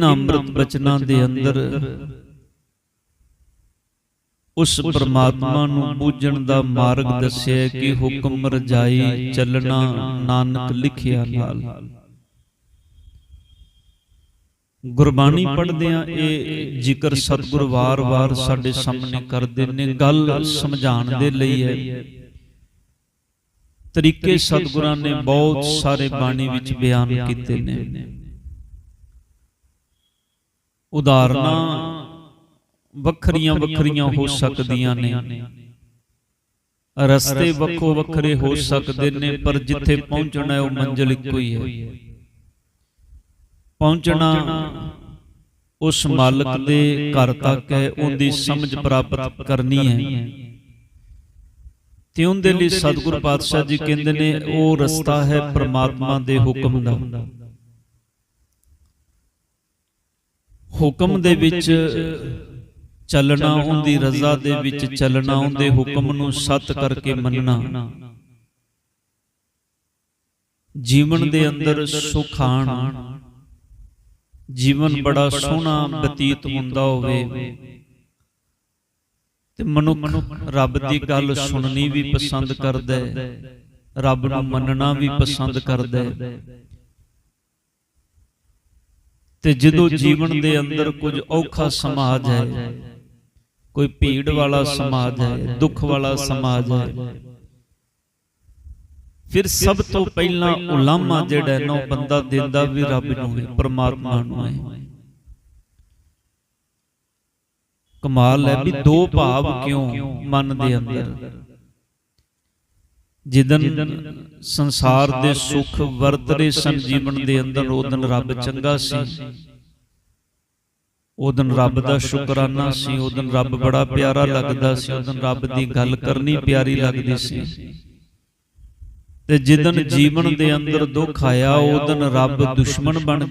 ਇਨ੍ਹਾਂ ਅੰਮ੍ਰਿਤ ਬਚਨਾਂ ਦੇ ਅੰਦਰ। ਉਸ ਪ੍ਰਮਾਤਮਾ ਨੂੰ ਬੂਝਣ ਦਾ ਮਾਰਗ ਦੱਸਿਆ ਕਿ ਹੁਕਮ ਰਜਾਈ ਚੱਲਣਾ ਨਾਨਕ ਲਿਖਿਆ ਨਾਲ। ਗੁਰਬਾਣੀ ਪੜ੍ਹਦਿਆਂ ਇਹ ਜ਼ਿਕਰ ਸਤਿਗੁਰ ਵਾਰ-ਵਾਰ ਸਾਡੇ ਸਾਹਮਣੇ ਕਰਦੇ ਨੇ ਗੱਲ ਸਮਝਾਉਣ ਦੇ ਲਈ ਹੈ। ਤਰੀਕੇ ਸਤਿਗੁਰਾਂ ਨੇ ਬਹੁਤ ਸਾਰੇ ਬਾਣੀ ਵਿੱਚ ਬਿਆਨ ਕੀਤੇ ਨੇ। ਉਦਾਹਰਨਾਂ ਵੱਖਰੀਆਂ ਵੱਖਰੀਆਂ ਹੋ ਸਕਦੀਆਂ ਨੇ। ਰਸਤੇ ਵੱਖੋ ਵੱਖਰੇ ਹੋ ਸਕਦੇ ਨੇ ਪਰ ਜਿੱਥੇ ਪਹੁੰਚਣਾ ਹੈ ਉਹ ਮੰਜ਼ਿਲ ਇੱਕੋ ਹੀ ਹੈ। ਪਹੁੰਚਣਾ ਉਸ ਮਾਲਕ ਦੇ ਘਰ ਤੱਕ ਹੈ ਉਹਦੀ ਸਮਝ ਪ੍ਰਾਪਤ ਕਰਨੀ ਹੈ। ਤੇ ਉਹਦੇ ਲਈ ਸਤਿਗੁਰ ਪਾਤਸ਼ਾਹ ਜੀ ਕਹਿੰਦੇ ਨੇ ਉਹ ਰਸਤਾ ਹੈ ਪ੍ਰਮਾਤਮਾ ਦੇ। ਹੁਕਮ ਦਾ। ਹੁਕਮ ਦੇ ਵਿੱਚ ਚੱਲਣਾ ਉਹਦੀ ਰਜ਼ਾ ਦੇ ਵਿੱਚ ਚੱਲਣਾ ਉਹਦੇ ਹੁਕਮ ਨੂੰ ਸੱਤ ਕਰਕੇ ਮੰਨਣਾ। ਜੀਵਨ ਦੇ ਅੰਦਰ ਸੁਖ ਆਣ ਜੀਵਨ ਬੜਾ ਸੋਹਣਾ ਬਤੀਤ ਹੁੰਦਾ ਹੋਵੇ। ਤੇ ਮਨੁੱਖ ਰੱਬ ਦੀ ਗੱਲ ਸੁਣਨੀ ਵੀ ਪਸੰਦ ਕਰਦਾ ਹੈ। ਰੱਬ ਨੂੰ ਮੰਨਣਾ ਵੀ ਪਸੰਦ ਕਰਦਾ ਹੈ। ਤੇ ਜਦੋਂ ਜੀਵਨ ਦੇ ਅੰਦਰ ਕੁਝ ਔਖਾ ਸਮਾਜ ਹੈ ਕੋਈ ਭੀੜ ਵਾਲਾ ਸਮਾਜ ਹੈ ਦੁੱਖ ਵਾਲਾ ਸਮਾਜ ਹੈ ਫਿਰ ਸਭ ਤੋਂ ਪਹਿਲਾਂ ਉਲਾਮਾ ਜਿਹੜਾ ਨਾ ਬੰਦਾ ਦਿੰਦਾ ਵੀ ਰੱਬ ਨੂੰ ਹੈ ਪ੍ਰਮਾਤਮਾ ਨੂੰ ਹੈ ਕਮਾਲ ਹੈ ਵੀ ਦੋ ਭਾਵ ਕਿਉਂ ਮਨ ਦੇ ਅੰਦਰ? ਜਿਦਨ ਸੰਸਾਰ ਦੇ ਸੁੱਖ ਵਰਤਰੇ ਸਨ ਜੀਵਨ ਦੇ ਅੰਦਰ ਉਦਨ ਰੱਬ ਚੰਗਾ ਸੀ। ਉਦਨ ਰੱਬ ਦਾ ਸ਼ੁਕਰਾਨਾ ਸੀ ਉਦਨ ਰੱਬ ਬੜਾ ਪਿਆਰਾ ਲੱਗਦਾ ਸੀ ਉਦਨ ਰੱਬ ਦੀ ਗੱਲ ਕਰਨੀ ਪਿਆਰੀ ਲੱਗਦੀ ਸੀ। ਤੇ ਜਿਦਨ ਜੀਵਨ ਦੇ ਅੰਦਰ ਦੁੱਖ ਆਇਆ ਉਦਨ ਰੱਬ ਦੁਸ਼ਮਣ ਬਣ